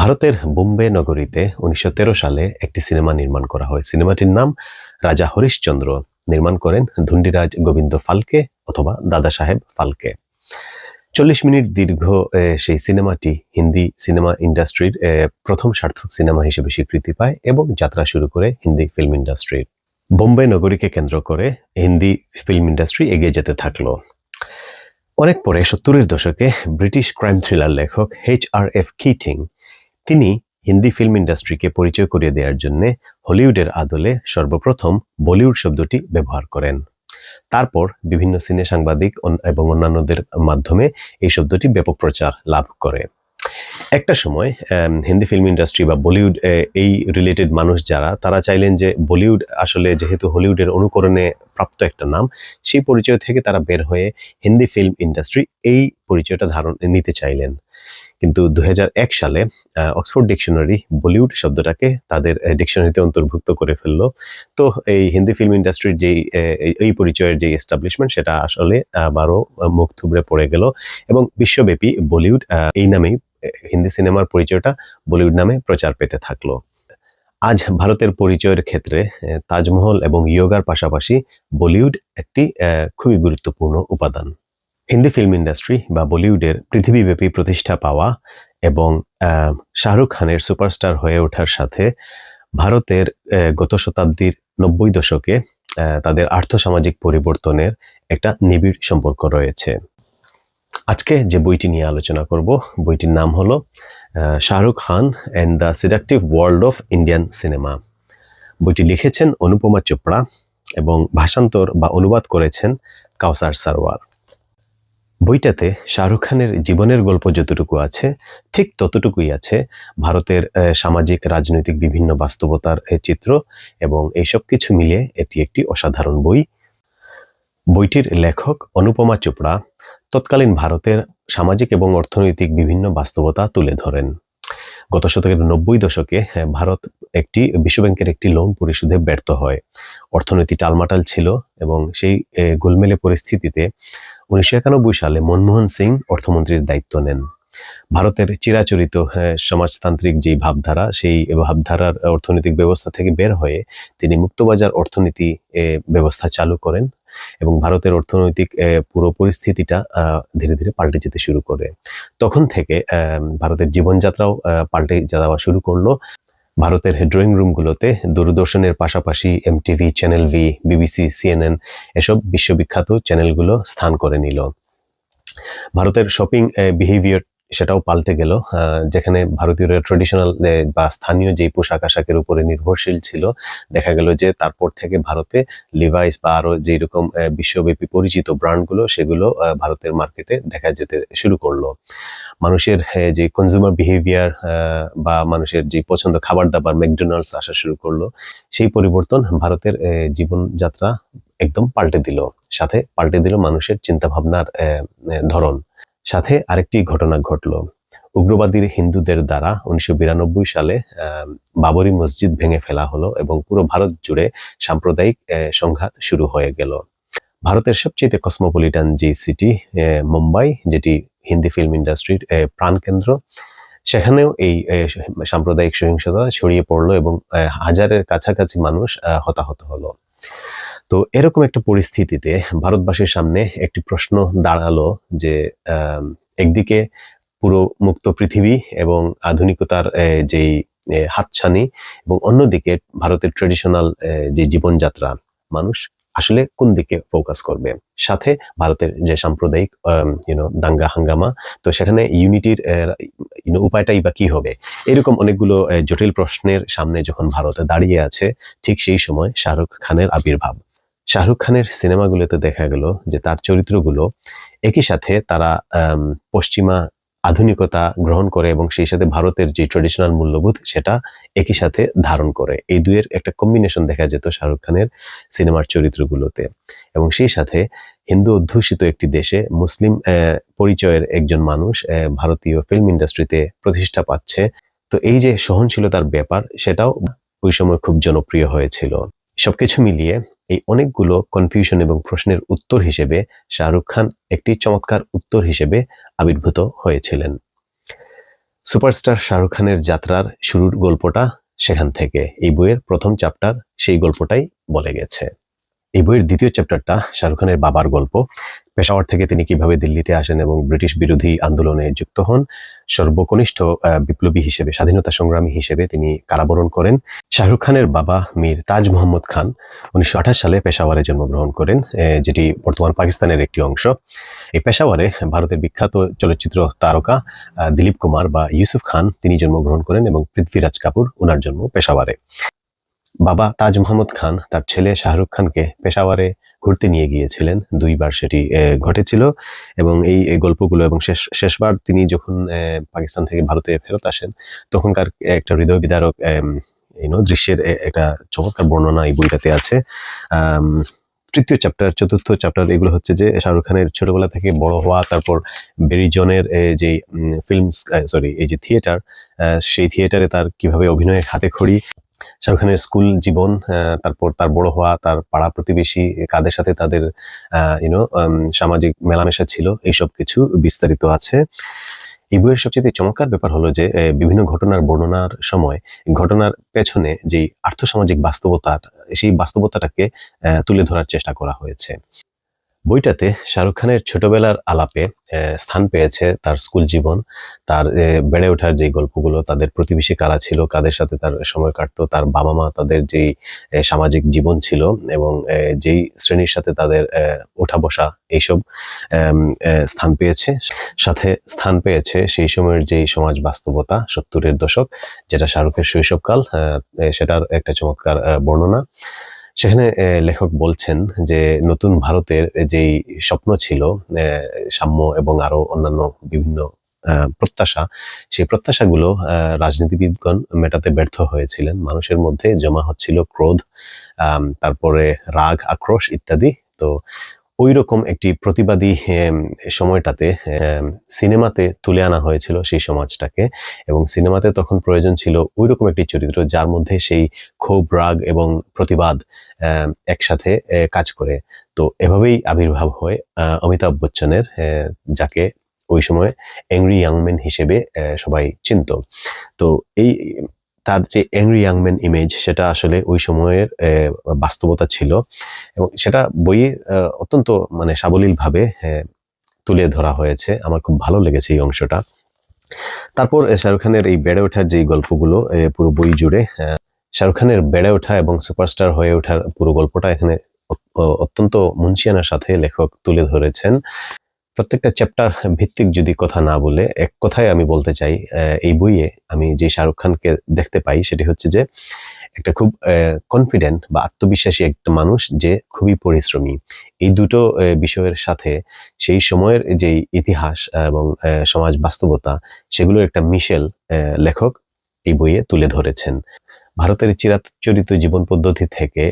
ভারতের বোম্বে নগরীতে উনিশশো তেরো সালে একটি সিনেমা নির্মাণ করা হয়। সিনেমাটির নাম রাজা হরিশচন্দ্র। নির্মাণ করেন ধুন্ডিরাজ গোবিন্দ ফালকে অথবা দাদা সাহেব ফালকে। চল্লিশ মিনিট দীর্ঘ সেই সিনেমাটি হিন্দি সিনেমা ইন্ডাস্ট্রির প্রথম সার্থক সিনেমা হিসেবে স্বীকৃতি পায় এবং যাত্রা শুরু করে হিন্দি ফিল্ম ইন্ডাস্ট্রির। বোম্বে নগরীকে কেন্দ্র করে হিন্দি ফিল্ম ইন্ডাস্ট্রি এগিয়ে যেতে থাকল। অনেক পরে সত্তরের দশকে ব্রিটিশ ক্রাইম থ্রিলার লেখক এইচ আর এফ কিটিং তিনি হিন্দি ফিল্ম ইন্ডাস্ট্রিকে পরিচয় করিয়ে দেওয়ার জন্য হলিউডের আদলে সর্বপ্রথম বলিউড শব্দটি ব্যবহার করেন। তারপর বিভিন্ন সিনে সাংবাদিক এবং অন্যান্যদের মাধ্যমে এই শব্দটি ব্যাপক প্রচার লাভ করে। একটা সময় হিন্দি ফিল্ম ইন্ডাস্ট্রি বা বলিউড এই রিলেটেড মানুষ যারা, তারা চাইলেন যে বলিউড আসলে যেহেতু হলিউডের অনুকরণে প্রাপ্ত একটা নাম, সেই পরিচয় থেকে তারা বের হয়ে হিন্দি ফিল্ম ইন্ডাস্ট্রি এই পরিচয়টা ধারণ, নিতে চাইলেন। কিন্তু দু হাজার এক সালে অক্সফোর্ড ডিকশনারি বলিউড শব্দটাকে তাদের ডিকশনারিতে অন্তর্ভুক্ত করে ফেলল। তো এই হিন্দি ফিল্ম ইন্ডাস্ট্রির যেই এই- পরিচয়ের যে এস্টাবলিশমেন্ট সেটা আসলে আবারও মুখ থুবড়ে পড়ে গেল। এবং বিশ্বব্যাপী বলিউড এই নামেই হিন্দি সিনেমার পরিচয়টা বলিউড নামে প্রচার পেতে থাকল। আজ ভারতের পরিচয়ের ক্ষেত্রে তাজমহল এবং ইয়োগার পাশাপাশি বলিউড একটি খুবই গুরুত্বপূর্ণ উপাদান। হিন্দি ফিল্ম ইন্ডাস্ট্রি বা বলিউডের পৃথিবীব্যাপী প্রতিষ্ঠা পাওয়া এবং শাহরুখ খানের সুপারস্টার হয়ে ওঠার সাথে ভারতের গত শতাব্দীর নব্বই দশকে তাদের আর্থসামাজিক পরিবর্তনের একটা নিবিড় সম্পর্ক রয়েছে। আজকে যে বইটি নিয়ে আলোচনা করব, বইটির নাম হলো Shahrukh Khan and the seductive world of Indian cinema বইটি লিখেছেন অনুপমা চোপড়া এবং ভাষান্তর বা অনুবাদ করেছেন কাউসার সারওয়ার বইটাতে শাহরুখ খানের জীবনের গল্প যতটুকু আছে, ঠিক ততটুকুই আছে। ভারতের সামাজিক, রাজনৈতিক বিভিন্ন বাস্তবতার চিত্র এবং এইসব কিছু মিলিয়ে এটি একটি অসাধারণ বই। বইটির লেখক অনুপমা চোপড়া তৎকালীন ভারতের সামাজিক এবং অর্থনৈতিক বিভিন্ন বাস্তবতা তুলে ধরেন। গত শতকের নব্বই দশকে ভারত একটি, বিশ্বব্যাংকের একটি লোন পরিশোধে ব্যর্থ হয়। অর্থনীতি টালমাটাল ছিল এবং সেই গোলমেলে পরিস্থিতিতে উনিশশো একানব্বই সালে মনমোহন সিং অর্থমন্ত্রীর দায়িত্ব নেন। ভারতের চিরাচরিত আহ, সমাজতান্ত্রিক যে ভাবধারা সেই ভাবধারার অর্থনৈতিক ব্যবস্থা থেকে বের হয়ে তিনি মুক্তবাজার অর্থনীতি ব্যবস্থা চালু করেন এবং ভারতের অর্থনৈতিক পুরো পরিস্থিতিটা ধীরে ধীরে পাল্টে যেতে শুরু করে। তখন থেকে ভারতের জীবনযাত্রাও পাল্টে যাওয়া শুরু করল। ভারতের ড্রয়িং রুমগুলোতে দূরদর্শনের পাশাপাশি MTV channel V BBC CNN এসব বিশ্ববিখ্যাত চ্যানেলগুলো স্থান করে নিল। ভারতের শপিং বিহেভিয়ার সেটাও পাল্টে গেল। যেখানে ভারতীয়রা ট্রেডিশনাল বা স্থানীয় যে পোশাক আশাকের উপরে নির্ভরশীল ছিল দেখা গেল যে তারপর থেকে ভারতে লিভাইস বা আরও যেই রকম আহ, বিশ্বব্যাপী পরিচিত ব্র্যান্ডগুলো সেগুলো ভারতের মার্কেটে দেখা যেতে শুরু করল। মানুষের যে কনজিউমার বিহেভিয়ার বা মানুষের যে পছন্দ খাবার দাবার ম্যাকডোনাল্ডস আসা শুরু করল সেই পরিবর্তন ভারতের জীবনযাত্রা একদম পাল্টে দিল। সাথে পাল্টে দিল মানুষের চিন্তা ভাবনার ধরন। সাথে আরেকটি ঘটনা ঘটলো। উগ্রবাদীর হিন্দুদের দ্বারা উনিশশো বিরানব্বই সালে বাবরি মসজিদ ভেঙে ফেলা হলো এবং পুরো ভারত জুড়ে সাম্প্রদায়িক সংঘাত শুরু হয়ে গেল। ভারতের সবচেয়ে কসমোপলিটান যে সিটি মুম্বাই, যেটি হিন্দি ফিল্ম ইন্ডাস্ট্রির প্রাণকেন্দ্র সেখানেও এই সাম্প্রদায়িক সহিংসতা ছড়িয়ে পড়ল এবং হাজারের কাছাকাছি মানুষ হতাহত হলো। তো এরকম একটা পরিস্থিতিতে ভারতবাসীর সামনে একটি প্রশ্ন দাঁড়াল যে একদিকে পুরো মুক্ত পৃথিবী এবং আধুনিকতার যেই হাতছানি এবং অন্যদিকে ভারতের ট্রেডিশনাল যে জীবনযাত্রা, মানুষ আসলে কোন দিকে ফোকাস করবে? সাথে ভারতের যে সাম্প্রদায়িক ইউনো দাঙ্গা, হাঙ্গামা, তো সেখানে ইউনিটির ইউনো উপায়টাই বা কি হবে? এরকম অনেকগুলো জটিল প্রশ্নের সামনে যখন ভারত দাঁড়িয়ে আছে, ঠিক সেই সময় শাহরুখ খানের আবির্ভাব। শাহরুখ খানের সিনেমাগুলোতে দেখা গেল যে তার চরিত্রগুলো একই সাথে তারা পশ্চিমা আধুনিকতা গ্রহণ করে এবং সেই সাথে ভারতের যে ট্রেডিশনাল মূল্যবোধ সেটা একই সাথে ধারণ করে। এই দুয়ের একটা কম্বিনেশন দেখা যেত শাহরুখ খানের সিনেমার চরিত্রগুলোতে। এবং সেই সাথে হিন্দু অধ্যুষিত একটি দেশে মুসলিম পরিচয়ের একজন মানুষ ভারতীয় ফিল্ম ইন্ডাস্ট্রিতে প্রতিষ্ঠা পাচ্ছে। তো এই যে সহনশীলতার ব্যাপার সেটাও ওই সময় খুব জনপ্রিয় হয়েছিল। সবকিছু মিলিয়ে এই অনেকগুলো কনফিউশন এবং প্রশ্নের উত্তর হিসেবে শাহরুখ খান একটি চমৎকার উত্তর হিসেবে আবির্ভূত হয়েছিলেন। সুপারস্টার শাহরুখ খানের যাত্রার শুরুর গল্পটা সেখান থেকে। এই বইয়ের প্রথম চ্যাপ্টার সেই গল্পটাই বলে গেছে। এই বইয়ের দ্বিতীয় চ্যাপ্টারটা শাহরুখ খানের বাবার গল্প। পেশাওয়ার থেকে তিনি কীভাবে দিল্লিতে আসেন এবং ব্রিটিশ বিরোধী আন্দোলনে যুক্ত হন, সর্বকনিষ্ঠ বিপ্লবী হিসেবে, স্বাধীনতা সংগ্রামী হিসেবে তিনি কারাবরণ করেন। শাহরুখ খানের বাবা মীর তাজ মোহাম্মদ খান উনিশশো আঠাশ সালে পেশাওয়ারে জন্মগ্রহণ করেন যেটি বর্তমান পাকিস্তানের একটি অংশ। এই পেশাওয়ারে ভারতের বিখ্যাত চলচ্চিত্র তারকা দিলীপ কুমার বা ইউসুফ খান তিনি জন্মগ্রহণ করেন এবং পৃথ্বীরাজ কাপুর ওনার জন্ম পেশাওয়ারে। বাবা তাজ মোহাম্মদ খান, তার ছেলে শাহরুখ খানকে পেশাওয়ারে ঘুরতে নিয়ে গিয়েছিলেন। দুইবার সেটি ঘটেছিল এবং এই গল্পগুলো এবং শেষ, শেষবার তিনি যখন পাকিস্তান থেকে ভারতে ফেরত আসেন, তখনকার একটা হৃদয় বিদারক দৃশ্যের একটা চমৎকার বর্ণনা এই বইটাতে আছে। তৃতীয় চ্যাপ্টার চতুর্থ চ্যাপ্টার এগুলো হচ্ছে যে শাহরুখ খানের ছোটবেলা থেকে বড় হওয়া, তারপর বেরিজনের যে ফিল্ম সরি এই যে থিয়েটার সেই থিয়েটারে তার কীভাবে অভিনয়ের হাতে খড়ি শাহরুখ খানের স্কুল জীবন তারপর তার বড় হওয়া, তার পাড়া প্রতিবেশী কাদের সাথে তাদের ইউনো সামাজিক মেলামেশা ছিল, এইসব কিছু বিস্তারিত আছে। এই বইয়ের সবচেয়ে চমৎকার ব্যাপার হলো যে বিভিন্ন ঘটনার বর্ণনার সময়, ঘটনার পেছনে যে আর্থসামাজিক বাস্তবতা সেই বাস্তবতাটাকে তুলে ধরার চেষ্টা করা হয়েছে। বইটাতে শাহরুখ খানের ছোটবেলার আলাপে স্থান পেয়েছে তার স্কুল জীবন, তার বেড়ে ওঠার যে গল্পগুলো, তাদের প্রতিবেশী কারা ছিল, কাদের সাথে তার সময় কাটতো, তার বাবা মা তাদের যেই সামাজিক জীবন ছিল এবং যেই শ্রেণির সাথে তাদের ওঠা বসা এইসব স্থান পেয়েছে, সাথে স্থান পেয়েছে সেই সময়ের যেই সমাজ বাস্তবতা সত্তরের দশক, যেটা শাহরুখের শৈশবকাল সেটার একটা চমৎকার বর্ণনা। সেখানে লেখক বলছেন যে, নতুন ভারতের যেই স্বপ্ন ছিল সাম্য এবং আরও অন্যান্য বিভিন্ন প্রত্যাশা, সেই প্রত্যাশাগুলো রাজনীতিবিদগণ মেটাতে ব্যর্থ হয়েছিলেন। মানুষের মধ্যে জমা হচ্ছিল ক্রোধ তারপরে রাগ, আক্রোশ ইত্যাদি। তো ওই রকম একটি প্রতিবাদী সময়টাতে সিনেমাতে তুলে আনা হয়েছিল সেই সমাজটাকে এবং সিনেমাতে তখন প্রয়োজন ছিল ওই রকম একটি চরিত্র যার মধ্যে সেই ক্ষোভ, রাগ এবং প্রতিবাদ একসাথে কাজ করে। তো এভাবেই আবির্ভাব হয় অমিতাভ বচ্চনের যাকে ওই সময় অ্যাংরি ইয়াংম্যান হিসেবে সবাই চিনত। তো এই তার যে অ্যাংরি ইয়াংম্যান ইমেজ সেটা আসলে ওই সময়ের বাস্তবতা ছিল। এবং সেটা বইয়ে অত্যন্ত মানে সাবলীলভাবে তুলে ধরা হয়েছে। আমার খুব ভালো লেগেছে এই অংশটা। তারপর শাহরুখ খানের এই বেড়ে ওঠার যে গল্পগুলো পুরো বই জুড়ে শাহরুখ খানের বেড়ে ওঠা এবং সুপারস্টার হয়ে ওঠার পুরো গল্পটা এখানে অত্যন্ত মুন্সিয়ানার সাথে লেখক তুলে ধরেছেন। প্রত্যেকটা চ্যাপ্টার ভিত্তিক যদি কথা না বলে, এক কথায় আমি বলতে চাই এই বইয়ে আমি যে শাহরুখ খানকে দেখতে পাই, সেটি হচ্ছে যে, একটা খুব কনফিডেন্ট বা আত্মবিশ্বাসী একটা মানুষ যে খুবই পরিশ্রমী। এই দুটো বিষয়ের সাথে সেই সময়ের যে ইতিহাস এবং সমাজ বাস্তবতা, সেগুলোর একটা মিশেল লেখক এই বইয়ে তুলে ধরেছেন। ভারতের চিরাচরিত জীবন পদ্ধতি থেকে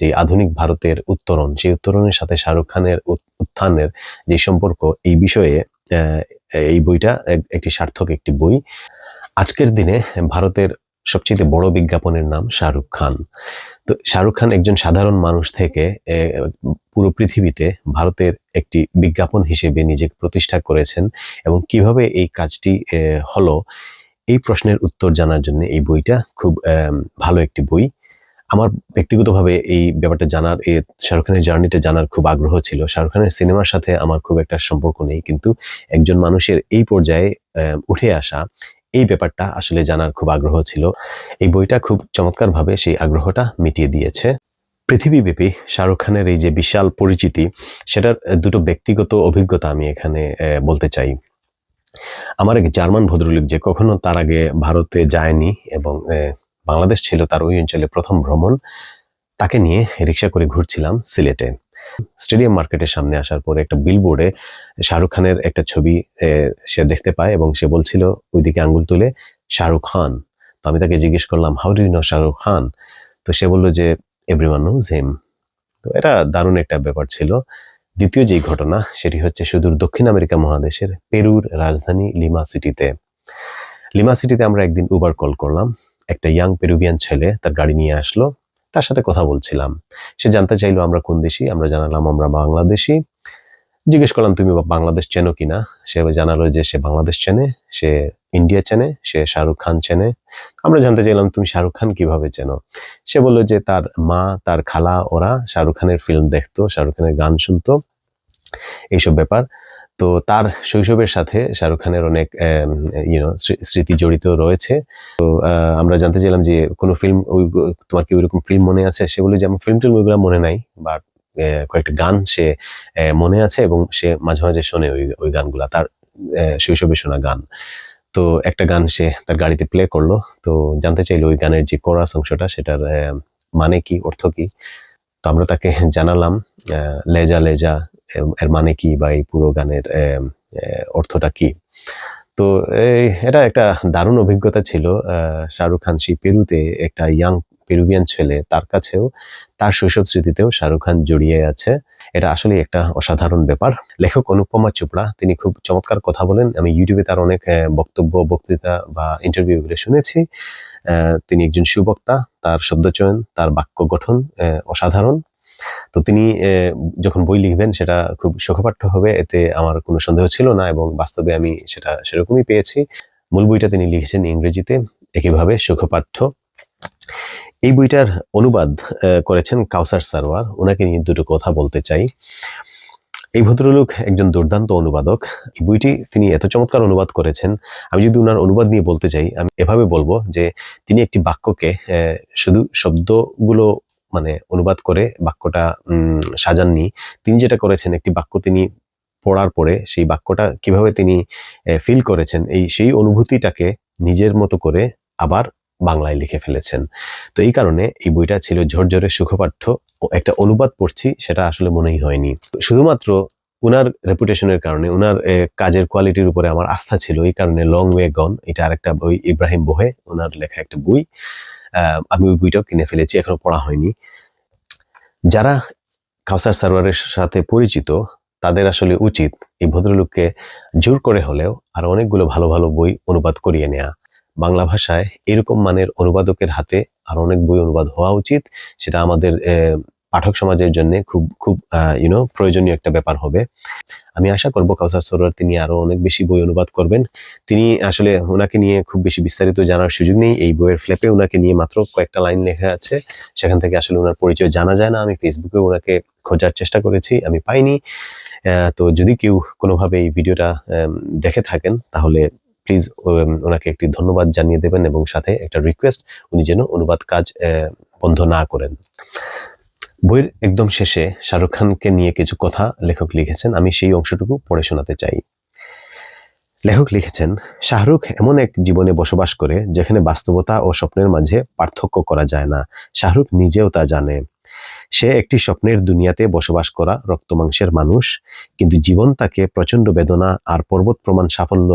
যে আধুনিক ভারতের উত্তরণ, সেই উত্তরণের সাথে শাহরুখ খানের উত্থানের যে সম্পর্ক, এই বিষয়ে এই বইটা একটি সার্থক একটি বই। আজকের দিনে ভারতের সবচেয়ে বড় বিজ্ঞাপনের নাম শাহরুখ খান। তো শাহরুখ খান একজন সাধারণ মানুষ থেকে পুরো পৃথিবীতে ভারতের একটি বিজ্ঞাপন হিসেবে নিজেকে প্রতিষ্ঠা করেছেন এবং কীভাবে এই কাজটি হলো এই প্রশ্নের উত্তর জানার জন্য এই বইটা খুব ভালো একটি বই। আমার ব্যক্তিগতভাবে এই ব্যাপারটা জানার, এই শাহরুখ খানের জার্নিটা জানার খুব আগ্রহ ছিল। শাহরুখ খানের সিনেমার সাথে আমার খুব একটা সম্পর্ক নেই, কিন্তু একজন মানুষের এই পর্যায়ে উঠে আসা এই ব্যাপারটা আসলে জানার খুব আগ্রহ ছিল। এই বইটা খুব চমৎকারভাবে সেই আগ্রহটা মিটিয়ে দিয়েছে। পৃথিবীব্যাপী শাহরুখ খানের এই যে বিশাল পরিচিতি, সেটার দুটো ব্যক্তিগত অভিজ্ঞতা আমি এখানে বলতে চাই। আমার এক জার্মান ভদ্রলোক যে কখনো তার আগে ভারতে যায়নি এবং বাংলাদেশ ছিল তার ওই অঞ্চলে প্রথম ভ্রমণ, তাকে নিয়ে রিক্সা করে ঘুরছিলাম সিলেটে। স্টেডিয়াম মার্কেটের সামনে আসার পরে একটা বিলবোর্ডে শাহরুখ খানের একটা ছবি সে দেখতে পায় এবং সে বলছিল, ওইদিকে আঙ্গুল তুলে, শাহরুখ খান। তো আমি তাকে জিজ্ঞেস করলাম how do you know Shahrukh Khan? তো সে বলল যে এভরিওয়ান নোজ হিম তো এটা দারুণ একটা ব্যাপার ছিল। দ্বিতীয় যেই ঘটনা, সেটি হচ্ছে সুদূর দক্ষিণ আমেরিকা মহাদেশের পেরুর রাজধানী লিমা সিটিতে। লিমা সিটিতে আমরা একদিন উবার কল করলাম। একটা ইয়াং পেরুভিয়ান ছেলে তার গাড়ি নিয়ে আসলো। তার সাথে কথা বলছিলাম। সে জানতে চাইলো আমরা কোন দেশি, আমরা জানালাম আমরা বাংলাদেশি। জিজ্ঞেস করলাম, তুমি বাংলাদেশ চেনো কিনা সে জানালো যে সে বাংলাদেশ চেনে, সে ইন্ডিয়া চেনে, সে শাহরুখ খান চেনে। আমরা জানতে চাইলাম, তুমি শাহরুখ খান কীভাবে চেনো? সে বলল যে, তার মা, তার খালা, ওরা শাহরুখ খানের ফিল্ম দেখতো, শাহরুখ খানের গান শুনতো, এইসব ব্যাপার। তো তার শৈশবের সাথে শাহরুখ খানের অনেক ইউনো স্মৃতি জড়িত রয়েছে। তো আমরা জানতে চাইলাম যে কোনো ফিল্ম ওই, তোমার কি ওইরকম ফিল্ম মনে আছে? সে বলে যে, আমার ফিল্ম টিল্ম ওইগুলো মনে নাই বাট কয়েকটা গান সে মনে আছে এবং সে মাঝে মাঝে শোনে ওই ওই গানগুলা, তার শৈশবে শোনা গান। তো একটা গান সে তার গাড়িতে প্লে করল, তো জানতে চাইলো ওই গানের যে কোরাস অংশটা, সেটার মানে কি, অর্থ কি? তো আমরা তাকে জানালাম লেজা লেজা এর- মানে কি বা এই পুরো গানের অর্থটা কি? তো এটা একটা দারুণ অভিজ্ঞতা ছিল। শাহরুখ খান সেই পেরুতে একটা ইয়াং পেরুভিয়ান ছেলে, তার কাছেও, তার শৈশব স্মৃতিতেও শাহরুখ খান জড়িয়ে আছে। এটা আসলে একটা অসাধারণ ব্যাপার। লেখক অনুপমা চোপড়া, তিনি খুব চমৎকার কথা বলেন। আমি ইউটিউবে তার অনেক বক্তব্য, বক্তৃতা বা ইন্টারভিউ গুলো শুনেছি তিনি একজন সুবক্তা, তার শব্দচয়ন, তার বাক্য গঠন অসাধারণ। তো তিনি যখন বই লিখবেন, সেটা খুব সুখপাঠ্য হবে। এতে আমার কোনো সন্দেহ ছিল না এবং বাস্তবে আমি সেটা সেরকমই পেয়েছি। মূল বইটা তিনি লিখেছেন ইংরেজিতে। একইভাবে সুখপাঠ্য। এই বইটার অনুবাদ করেছেন কাউসার সারোয়ার। ওনাকে নিয়ে দুটো কথা বলতে চাই। এই ভদ্রলোক একজন দুর্দান্ত অনুবাদক। এই বইটি তিনি এত চমৎকার অনুবাদ করেছেন। আমি যদি ওনার অনুবাদ নিয়ে বলতে চাই, আমি এভাবে বলব যে তিনি একটি বাক্যকে শুধু শব্দগুলো মানে অনুবাদ করে বাক্যটা সাজাননি। তিনি যেটা করেছেন, একটি বাক্য তিনি পড়ার পরে সেই বাক্যটা কীভাবে তিনি ফিল করেছেন, এই সেই অনুভূতিটাকে নিজের মতো করে আবার বাংলায় লিখে ফেলেছেন। তো এই কারণে এই বইটা ছিল ঝরঝরে সুখপাঠ্য একটা অনুবাদ পড়ছি, সেটা আসলে মনেই হয়নি। শুধুমাত্র উনার রেপুটেশনের কারণে, উনার কাজের কোয়ালিটির উপরে আমার আস্থা ছিল, এই কারণে লং ওয়ে গন এটা আরেকটা বই, ইব্রাহিম বোহে ওনার লেখা একটা বই আমি ওই বইটাও কিনে ফেলেছি, এখনও পড়া হয়নি। যারা কাউসার সার্ভারের সাথে পরিচিত, তাদের আসলে উচিত এই ভদ্রলোককে জোর করে হলেও আর অনেকগুলো ভালো ভালো বই অনুবাদ করিয়ে নেওয়া বাংলা ভাষায় এরকম মানের অনুবাদকের হাতে আর অনেক বই অনুবাদ হওয়া উচিত। সেটা আমাদের পাঠক সমাজের জন্য খুব খুব ইউনো প্রয়োজনীয় একটা ব্যাপার হবে। আমি আশা করব কাউসার সরোয়ার তিনি আরও অনেক বেশি বই অনুবাদ করবেন। তিনি আসলে ওনাকে নিয়ে খুব বেশি বিস্তারিত জানার সুযোগ নেই। এই বইয়ের ফ্ল্যাপে ওনাকে নিয়ে মাত্র কয়েকটা লাইন লেখা আছে। সেখান থেকে আসলে ওনার পরিচয় জানা যায় না। আমি ফেসবুকে ওনাকে খোঁজার চেষ্টা করেছি, আমি পাইনি। তো যদি কেউ কোনোভাবে এই ভিডিওটা দেখে থাকেন, তাহলে প্লিজ ওনাকে একটি ধন্যবাদ জানিয়ে দেবেন এবং সাথে একটা রিকোয়েস্ট উনি যেন অনুবাদ কাজ বন্ধ না করেন। বইয়ের একদম শেষে শাহরুখ খানকে নিয়ে কিছু কথা লেখক লিখেছেন, আমি সেই অংশটুকু পড়ে শোনাতে চাই। লেখক লিখেছেন, শাহরুখ এমন এক জীবনে বসবাস করে যেখানে বাস্তবতা ও স্বপ্নের মাঝে পার্থক্য করা যায় না। শাহরুখ নিজেও তা জানে। সে একটি স্বপ্নের দুনিয়াতে বসবাস করা রক্তমাংসের মানুষ, কিন্তু জীবন তাকে প্রচণ্ড বেদনা আর পর্বত প্রমাণ সাফল্য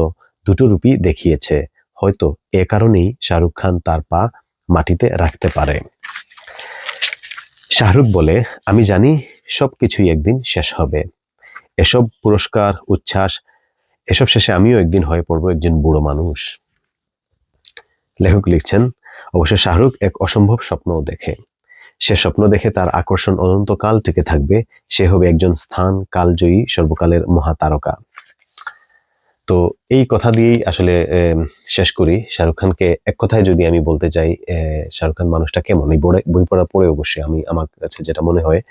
দুটো রূপই দেখিয়েছে। হয়তো এ কারণেই শাহরুখ খান তার পা মাটিতে রাখতে পারে। শাহরুখ বলে, আমি জানি সব কিছুই একদিন শেষ হবে। এসব পুরস্কার, উচ্ছ্বাস, এসব শেষে আমিও একদিন হয়ে পড়ব একজন বুড়ো মানুষ। লেখক লিখছেন, অবশ্য শাহরুখ এক অসম্ভব স্বপ্নও দেখে। সে স্বপ্ন দেখে তার আকর্ষণ অনন্তকাল টিকে থাকবে। সে হবে একজন স্থান কালজয়ী সর্বকালের মহাতারকা। তো এই কথা দিয়েই আসলে শেষ করি। শাহরুখ খানকে এক কথায় যদি আমি বলতে চাই শাহরুখ খান মানুষটা কেমন? এই বই পড়া পড়ে অবশ্যই আমি আমার কাছে যেটা মনে হয়,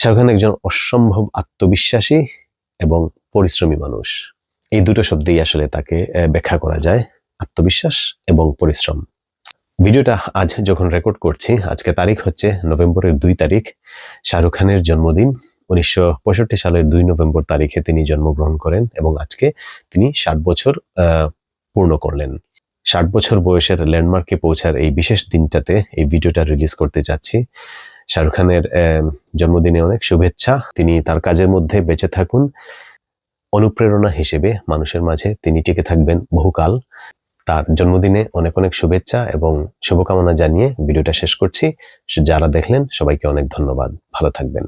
শাহরুখ খান একজন অসম্ভব আত্মবিশ্বাসী এবং পরিশ্রমী মানুষ। এই দুটো শব্দেই আসলে তাকে ব্যাখ্যা করা যায়, আত্মবিশ্বাস এবং পরিশ্রম। ভিডিওটা আজ যখন রেকর্ড করছি, আজকে তারিখ হচ্ছে নভেম্বরের দুই তারিখ, শাহরুখ খানের জন্মদিন। উনিশশো পঁয়ষট্টি সালের দুই নভেম্বর তারিখে তিনি জন্মগ্রহণ করেন এবং আজকে তিনি ষাট বছর পূর্ণ করলেন। ষাট বছর বয়সের ল্যান্ডমার্কে পৌঁছার এই বিশেষ দিনটাতে এই ভিডিওটা রিলিজ করতে যাচ্ছি শাহরুখ খানের জন্মদিনে অনেক শুভেচ্ছা। তিনি তার কাজের মধ্যে বেঁচে থাকুন। অনুপ্রেরণা হিসেবে মানুষের মাঝে তিনি টিকে থাকবেন বহুকাল। তার জন্মদিনে অনেক অনেক শুভেচ্ছা এবং শুভকামনা জানিয়ে ভিডিওটা শেষ করছি। যারা দেখলেন সবাইকে অনেক ধন্যবাদ। ভালো থাকবেন।